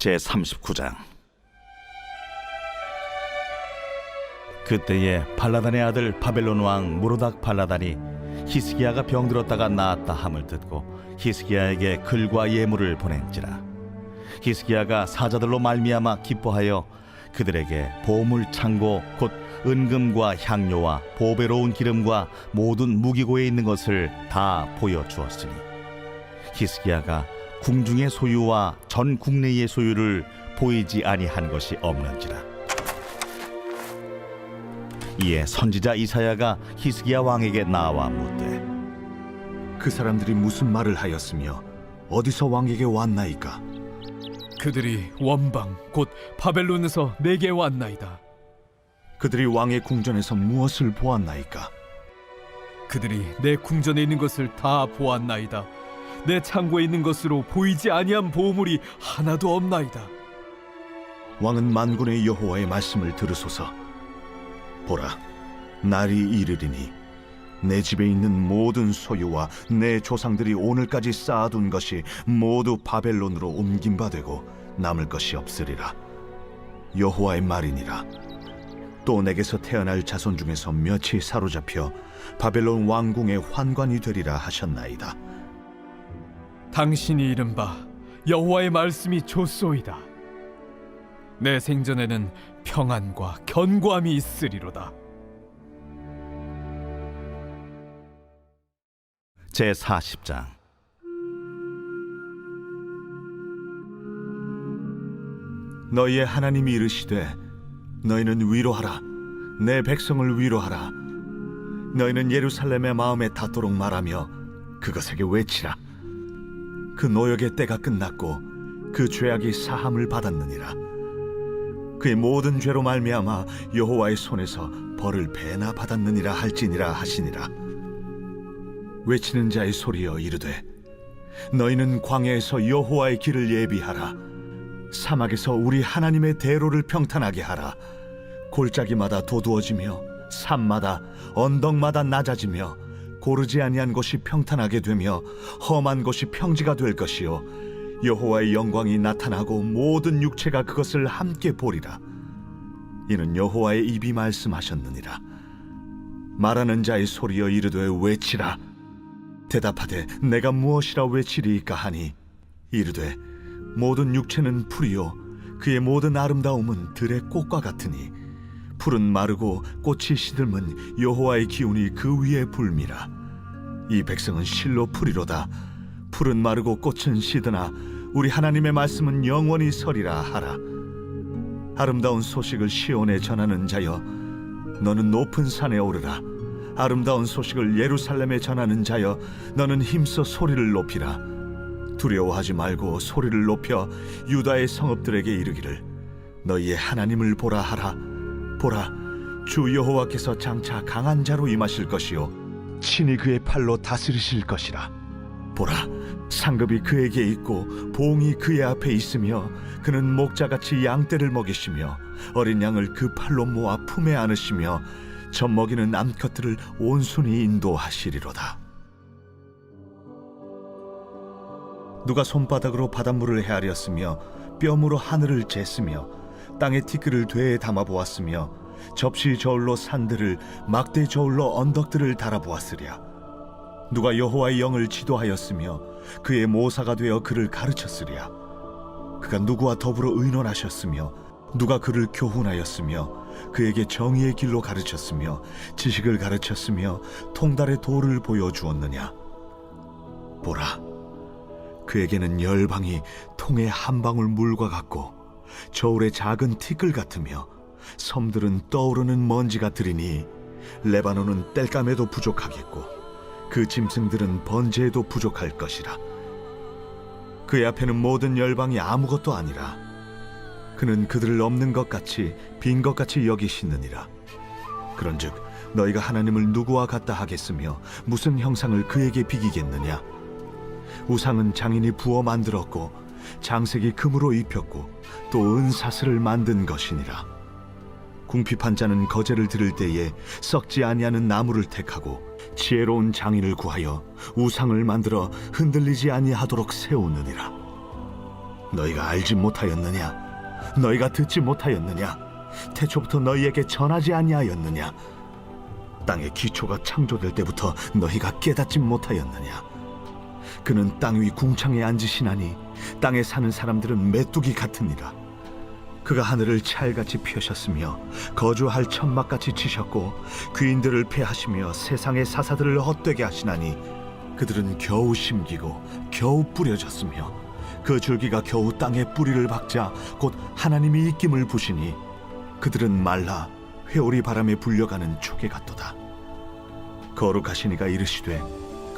제 39장. 그때에 발라단의 아들 바벨론 왕 무로닥 발라단이 히스기야가 병들었다가 나았다 함을 듣고 히스기야에게 글과 예물을 보낸지라. 히스기야가 사자들로 말미암아 기뻐하여 그들에게 보물 창고 곧 은금과 향료와 보배로운 기름과 모든 무기고에 있는 것을 다 보여 주었으니 히스기야가 궁중의 소유와 전 국내의 소유를 보이지 아니한 것이 없는지라 이에 선지자 이사야가 히스기야 왕에게 나와 묻되 그 사람들이 무슨 말을 하였으며 어디서 왕에게 왔나이까? 그들이 원방 곧 바벨론에서 내게 왔나이다. 그들이 왕의 궁전에서 무엇을 보았나이까? 그들이 내 궁전에 있는 것을 다 보았나이다. 내 창고에 있는 것으로 보이지 아니한 보물이 하나도 없나이다. 왕은 만군의 여호와의 말씀을 들으소서. 보라, 날이 이르리니 내 집에 있는 모든 소유와 내 조상들이 오늘까지 쌓아둔 것이 모두 바벨론으로 옮긴 바 되고 남을 것이 없으리라. 여호와의 말이니라. 또 내게서 태어날 자손 중에서 몇이 사로잡혀 바벨론 왕궁의 환관이 되리라 하셨나이다. 당신이 이른바 여호와의 말씀이 좋소이다. 내 생전에는 평안과 견고함이 있으리로다. 제 40장 너희의 하나님이 이르시되 너희는 위로하라 내 백성을 위로하라 너희는 예루살렘의 마음에 닿도록 말하며 그것에게 외치라 그 노역의 때가 끝났고 그 죄악이 사함을 받았느니라. 그의 모든 죄로 말미암아 여호와의 손에서 벌을 배나 받았느니라 할지니라 하시니라. 외치는 자의 소리여 이르되 너희는 광야에서 여호와의 길을 예비하라. 사막에서 우리 하나님의 대로를 평탄하게 하라. 골짜기마다 도두어지며 산마다 언덕마다 낮아지며 고르지 아니한 곳이 평탄하게 되며 험한 곳이 평지가 될 것이요 여호와의 영광이 나타나고 모든 육체가 그것을 함께 보리라. 이는 여호와의 입이 말씀하셨느니라. 말하는 자의 소리여 이르되 외치라. 대답하되 내가 무엇이라 외치리이까 하니 이르되 모든 육체는 풀이요 그의 모든 아름다움은 들의 꽃과 같으니 풀은 마르고 꽃이 시들면 여호와의 기운이 그 위에 불미라. 이 백성은 실로 풀이로다. 풀은 마르고 꽃은 시드나. 우리 하나님의 말씀은 영원히 서리라 하라. 아름다운 소식을 시온에 전하는 자여 너는 높은 산에 오르라. 아름다운 소식을 예루살렘에 전하는 자여 너는 힘써 소리를 높이라. 두려워하지 말고 소리를 높여 유다의 성읍들에게 이르기를 너희의 하나님을 보라 하라 보라 주 여호와께서 장차 강한 자로 임하실 것이요 친히 그의 팔로 다스리실 것이라. 보라 상급이 그에게 있고 봉이 그의 앞에 있으며 그는 목자같이 양떼를 먹이시며 어린 양을 그 팔로 모아 품에 안으시며 젖 먹이는 암컷들을 온순히 인도하시리로다. 누가 손바닥으로 바닷물을 헤아렸으며 뼘으로 하늘을 쟀으며 땅의 티끌을 되에 담아 보았으며 접시 저울로 산들을 막대 저울로 언덕들을 달아 보았으랴. 누가 여호와의 영을 지도하였으며 그의 모사가 되어 그를 가르쳤으랴. 그가 누구와 더불어 의논하셨으며 누가 그를 교훈하였으며 그에게 정의의 길로 가르쳤으며 지식을 가르쳤으며 통달의 도를 보여 주었느냐? 보라 그에게는 열방이 통의 한 방울 물과 같고 저울의 작은 티끌 같으며 섬들은 떠오르는 먼지 같으리니 레바논은 땔감에도 부족하겠고 그 짐승들은 번제에도 부족할 것이라. 그의 앞에는 모든 열방이 아무것도 아니라 그는 그들을 없는 것 같이 빈 것 같이 여기시느니라. 그런즉 너희가 하나님을 누구와 같다 하겠으며 무슨 형상을 그에게 비기겠느냐? 우상은 장인이 부어 만들었고 장색이 금으로 입혔고 또 은사슬을 만든 것이니라 궁핍한 자는 거제를 들을 때에 썩지 아니하는 나무를 택하고 지혜로운 장인을 구하여 우상을 만들어 흔들리지 아니하도록 세우느니라 너희가 알지 못하였느냐? 너희가 듣지 못하였느냐? 태초부터 너희에게 전하지 아니하였느냐? 땅의 기초가 창조될 때부터 너희가 깨닫지 못하였느냐? 그는 땅 위 궁창에 앉으시나니 땅에 사는 사람들은 메뚜기 같으니라. 그가 하늘을 찰같이 펴셨으며 거주할 천막같이 치셨고 귀인들을 패하시며 세상의 사사들을 헛되게 하시나니 그들은 겨우 심기고 겨우 뿌려졌으며 그 줄기가 겨우 땅에 뿌리를 박자 곧 하나님이 입김을 부시니 그들은 말라 회오리 바람에 불려가는 초계 같도다 거룩하시니가 이르시되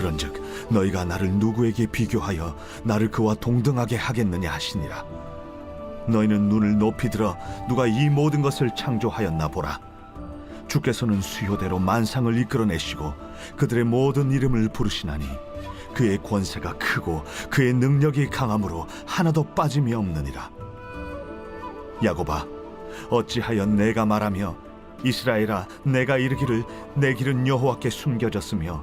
그런즉 너희가 나를 누구에게 비교하여 나를 그와 동등하게 하겠느냐 하시니라. 너희는 눈을 높이 들어 누가 이 모든 것을 창조하였나 보라. 주께서는 수요대로 만상을 이끌어내시고 그들의 모든 이름을 부르시나니 그의 권세가 크고 그의 능력이 강함으로 하나도 빠짐이 없느니라. 야고바 어찌하여 내가 말하며 이스라엘아 내가 이르기를 내 길은 여호와께 숨겨졌으며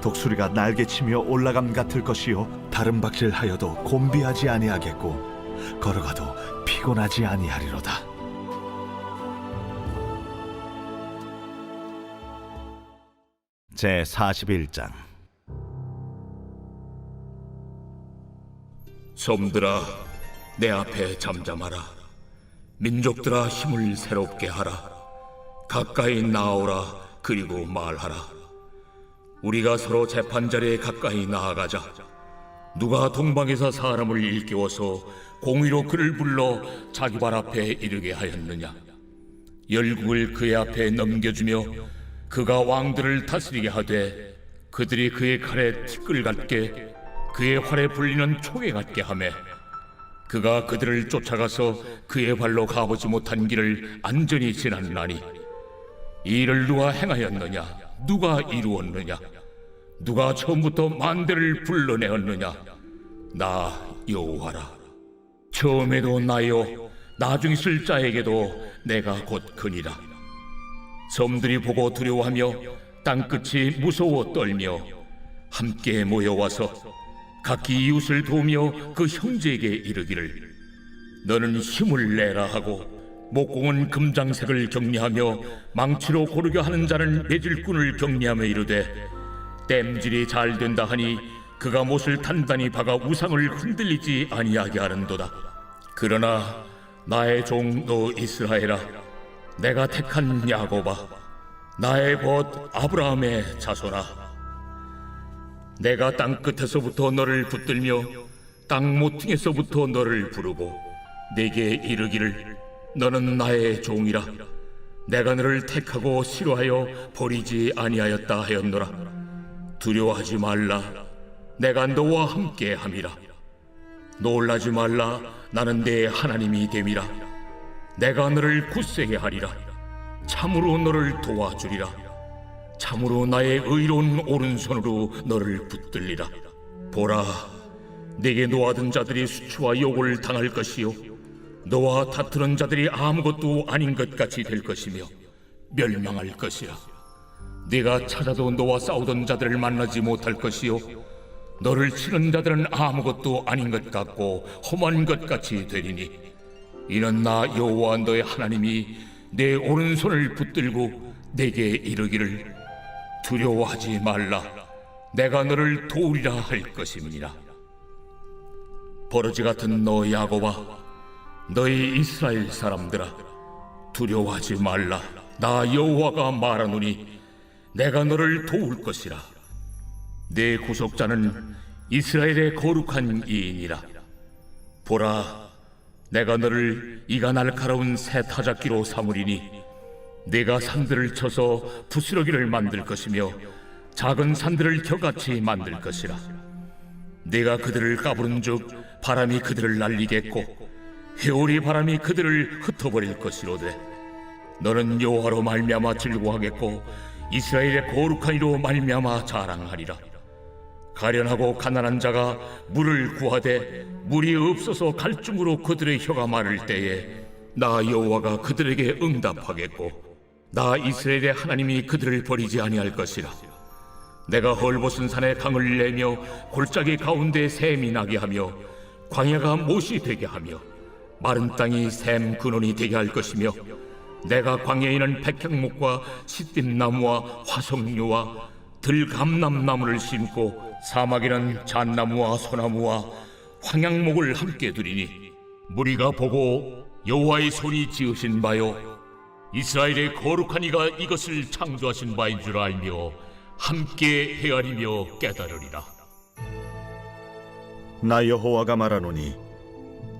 독수리가 날개치며 올라감 같을 것이요. 다른 박질하여도 곤비하지 아니하겠고 걸어가도 피곤하지 아니하리로다. 제 41장. 섬들아 내 앞에 잠잠하라. 민족들아 힘을 새롭게 하라. 가까이 나오라 그리고 말하라 우리가 서로 재판 자리에 가까이 나아가자. 누가 동방에서 사람을 일깨워서 공의로 그를 불러 자기 발 앞에 이르게 하였느냐? 열국을 그의 앞에 넘겨주며 그가 왕들을 다스리게 하되 그들이 그의 칼에 티끌 같게 그의 활에 불리는 초계 같게 하매 그가 그들을 쫓아가서 그의 발로 가보지 못한 길을 안전히 지났나니 이 일을 누가 행하였느냐 누가 이루었느냐? 누가 처음부터 만대를 불러내었느냐? 나 여호와라. 처음에도 나요. 나중 있을 자에게도 내가 곧 그니라. 섬들이 보고 두려워하며 땅끝이 무서워 떨며 함께 모여와서 각기 이웃을 도우며 그 형제에게 이르기를 너는 힘을 내라 하고 목공은 금장색을 격리하며 망치로 고르게 하는 자는 매질꾼을 격리하며 이르되 땜질이 잘 된다 하니 그가 못을 단단히 박아 우상을 흔들리지 아니하게 하는도다. 그러나 나의 종 너 이스라엘아 내가 택한 야고바 나의 벗 아브라함의 자손아 내가 땅 끝에서부터 너를 붙들며 땅 모퉁에서부터 너를 부르고 내게 이르기를 너는 나의 종이라. 내가 너를 택하고 싫어하여 버리지 아니하였다 하였노라. 두려워하지 말라. 내가 너와 함께 함이라. 놀라지 말라. 나는 내 하나님이 됨이라. 내가 너를 굳세게 하리라. 참으로 너를 도와주리라. 참으로 나의 의로운 오른손으로 너를 붙들리라. 보라 내게 놓아든 자들이 수치와 욕을 당할 것이요 너와 다투는 자들이 아무것도 아닌 것 같이 될 것이며 멸망할 것이라. 네가 찾아도 너와 싸우던 자들을 만나지 못할 것이요. 너를 치는 자들은 아무것도 아닌 것 같고 험한 것 같이 되리니. 이는 나 여호와 너의 하나님이 내 오른손을 붙들고 내게 이르기를 두려워하지 말라. 내가 너를 도우리라 할 것임이니라. 버러지 같은 너 야고바 너희 이스라엘 사람들아 두려워하지 말라. 나 여호와가 말하노니 내가 너를 도울 것이라. 내 구속자는 이스라엘의 거룩한 이인이라. 보라 내가 너를 이가 날카로운 새 타작기로 삼으리니 내가 산들을 쳐서 부스러기를 만들 것이며 작은 산들을 겨같이 만들 것이라. 네가 그들을 까부른즉 바람이 그들을 날리겠고 회오리 바람이 그들을 흩어버릴 것이로되 너는 여호와로 말미암아 즐거워하겠고 이스라엘의 거룩한 이로 말미암아 자랑하리라. 가련하고 가난한 자가 물을 구하되 물이 없어서 갈증으로 그들의 혀가 마를 때에 나 여호와가 그들에게 응답하겠고 나 이스라엘의 하나님이 그들을 버리지 아니할 것이라. 내가 헐벗은 산에 강을 내며 골짜기 가운데 샘이 나게 하며 광야가 못이 되게 하며 마른 땅이 샘 근원이 되게 할 것이며 내가 광야에 있는 백향목과 시띠나무와 화석류와 들감남나무를 심고 사막에는 잣나무와 소나무와 황양목을 함께 두리니 무리가 보고 여호와의 손이 지으신 바요 이스라엘의 거룩한 이가 이것을 창조하신 바인 줄 알며 함께 헤아리며 깨달으리라. 나 여호와가 말하노니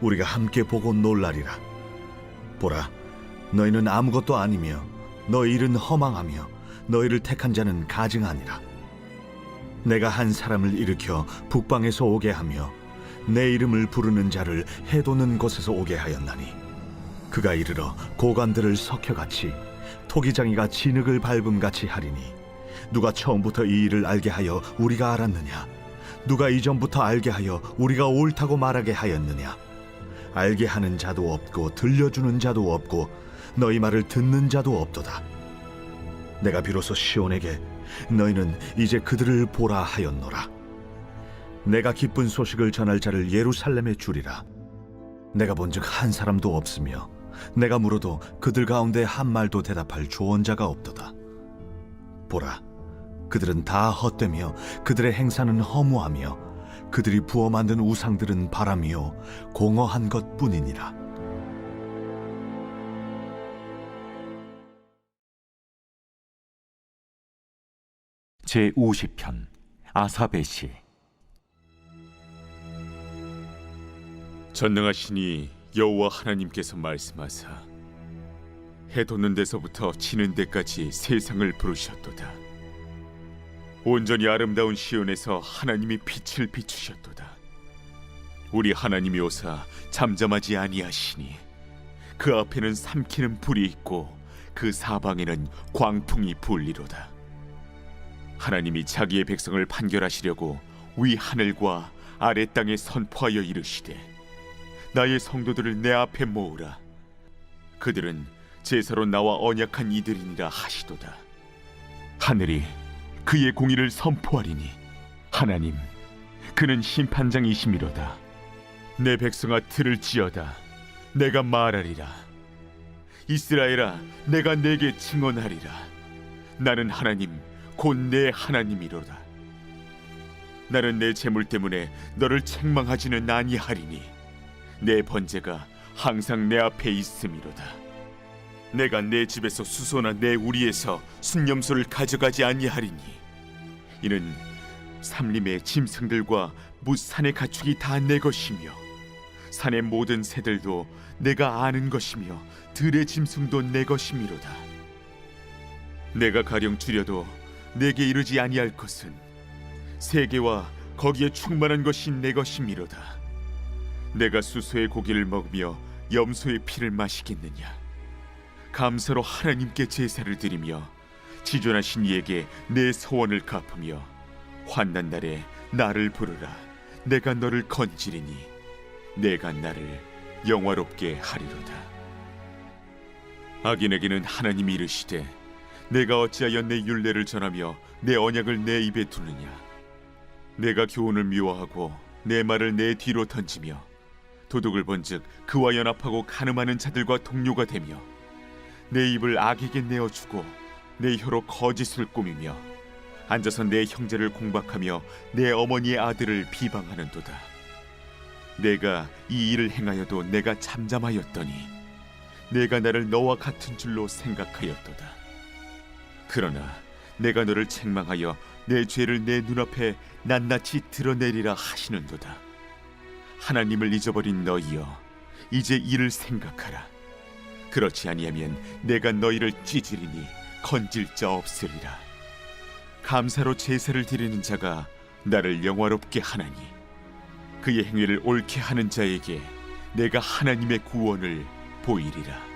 우리가 함께 보고 놀라리라. 보라 너희는 아무것도 아니며 너희 일은 허망하며 너희를 택한 자는 가증하니라. 내가 한 사람을 일으켜 북방에서 오게 하며 내 이름을 부르는 자를 해도는 곳에서 오게 하였나니 그가 이르러 고관들을 석혀같이 토기장이가 진흙을 밟음같이 하리니 누가 처음부터 이 일을 알게 하여 우리가 알았느냐? 누가 이전부터 알게 하여 우리가 옳다고 말하게 하였느냐 알게 하는 자도 없고 들려주는 자도 없고 너희 말을 듣는 자도 없도다. 내가 비로소 시온에게 너희는 이제 그들을 보라 하였노라. 내가 기쁜 소식을 전할 자를 예루살렘에 주리라. 내가 본즉 한 사람도 없으며 내가 물어도 그들 가운데 한 말도 대답할 조언자가 없도다. 보라 그들은 다 헛되며 그들의 행사는 허무하며 그들이 부어 만든 우상들은 바람이요 공허한 것뿐이니라 제 50편 아사베 시 전능하시니 여호와 하나님께서 말씀하사 해 돋는 데서부터 지는 데까지 세상을 부르셨도다. 온전히 아름다운 시온에서 하나님이 빛을 비추셨도다. 우리 하나님이 오사 잠잠하지 아니하시니 그 앞에는 삼키는 불이 있고 그 사방에는 광풍이 불리로다. 하나님이 자기의 백성을 판결하시려고 위 하늘과 아래 땅에 선포하여 이르시되 나의 성도들을 내 앞에 모으라 그들은 제사로 나와 언약한 이들이니라 하시도다 하늘이 그의 공의를 선포하리니 하나님 그는 심판장이시미로다. 내 백성아 들을지어다. 내가 말하리라. 이스라엘아 내가 내게 증언하리라. 나는 하나님 곧 내 하나님이로다. 나는 내 재물 때문에 너를 책망하지는 아니하리니 내 번제가 항상 내 앞에 있음이로다. 내가 내 집에서 수소나 내 우리에서 순념소를 가져가지 아니하리니 이는 삼림의 짐승들과 무산의 가축이 다 내 것이며 산의 모든 새들도 내가 아는 것이며 들의 짐승도 내 것이미로다. 내가 가령 줄여도 내게 이르지 아니할 것은 세계와 거기에 충만한 것이 내 것이미로다. 내가 수소의 고기를 먹으며 염소의 피를 마시겠느냐 감사로 하나님께 제사를 드리며 지존하신 이에게 내 소원을 갚으며 환난 날에 나를 부르라. 내가 너를 건지리니 내가 나를 영화롭게 하리로다. 악인에게는 하나님이 이르시되 내가 어찌하여 내 율례를 전하며 내 언약을 내 입에 두느냐? 내가 교훈을 미워하고 내 말을 내 뒤로 던지며 도둑을 본즉 그와 연합하고 가늠하는 자들과 동료가 되며 내 입을 악에게 내어주고 내 혀로 거짓을 꾸미며 앉아서 내 형제를 공박하며 내 어머니의 아들을 비방하는도다 내가 이 일을 행하여도 내가 잠잠하였더니 내가 나를 너와 같은 줄로 생각하였도다. 그러나 내가 너를 책망하여 내 죄를 내 눈앞에 낱낱이 드러내리라 하시는도다. 하나님을 잊어버린 너희여, 이제 이를 생각하라. 그렇지 아니하면 내가 너희를 찌질이니 건질 자 없으리라. 감사로 제사를 드리는 자가 나를 영화롭게 하나니 그의 행위를 옳게 하는 자에게 내가 하나님의 구원을 보이리라.